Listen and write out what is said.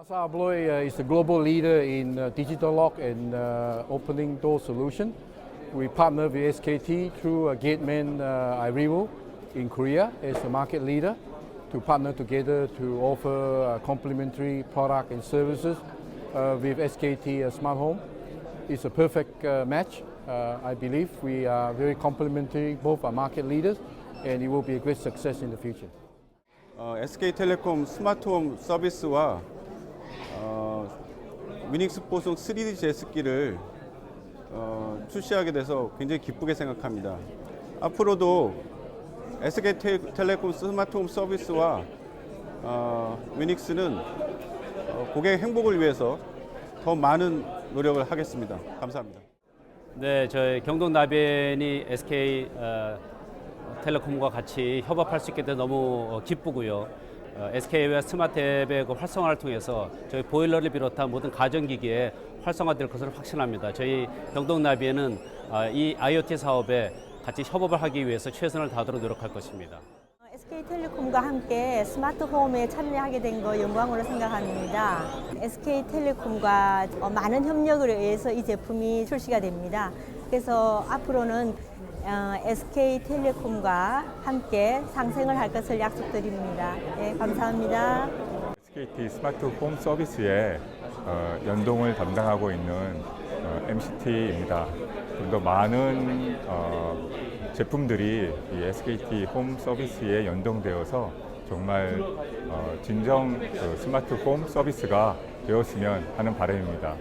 Asa Abloy uh, is the global leader in uh, digital lock and uh, opening door solution. We partner with SKT through uh, Gateman uh, iRevo in Korea as the market leader to partner together to offer uh, complementary product and services uh, with SKT uh, Smart Home. It's a perfect uh, match. Uh, I believe we are very complementary, both are market leaders, and it will be a great success in the future. 어, SK텔레콤 스마트홈 서비스와 어, 위닉스 보송 3D 제습기를 어, 출시하게 돼서 굉장히 기쁘게 생각합니다. 앞으로도 SK텔레콤 스마트홈 서비스와 어, 위닉스는 어, 고객 행복을 위해서 더 많은 노력을 하겠습니다. 감사합니다. 네, 저희 경동 나비엔이 SK 어, 텔레콤과 같이 협업할 수 있게 돼 너무 어, 기쁘고요. 어, SK와 스마트앱의 그 활성화를 통해서 저희 보일러를 비롯한 모든 가전기기에 활성화될 것을 확신합니다. 저희 경동 나비엔은 어, 이 IoT 사업에 같이 협업을 하기 위해서 최선을 다하도록 노력할 것입니다. SK텔레콤과 함께 스마트홈에 참여하게 된 거 영광으로 생각합니다. SK텔레콤과 어, 많은 협력을 위해서 이 제품이 출시가 됩니다. 그래서 앞으로는 어, SK텔레콤과 함께 상생을 할 것을 약속드립니다. 네, 감사합니다. SKT 스마트 홈 서비스에 어, 연동을 담당하고 있는 어, MCT입니다. 좀 더 많은 어, 제품들이 이 SKT 홈 서비스에 연동되어서 정말 어, 진정 그 스마트 홈 서비스가 되었으면 하는 바람입니다.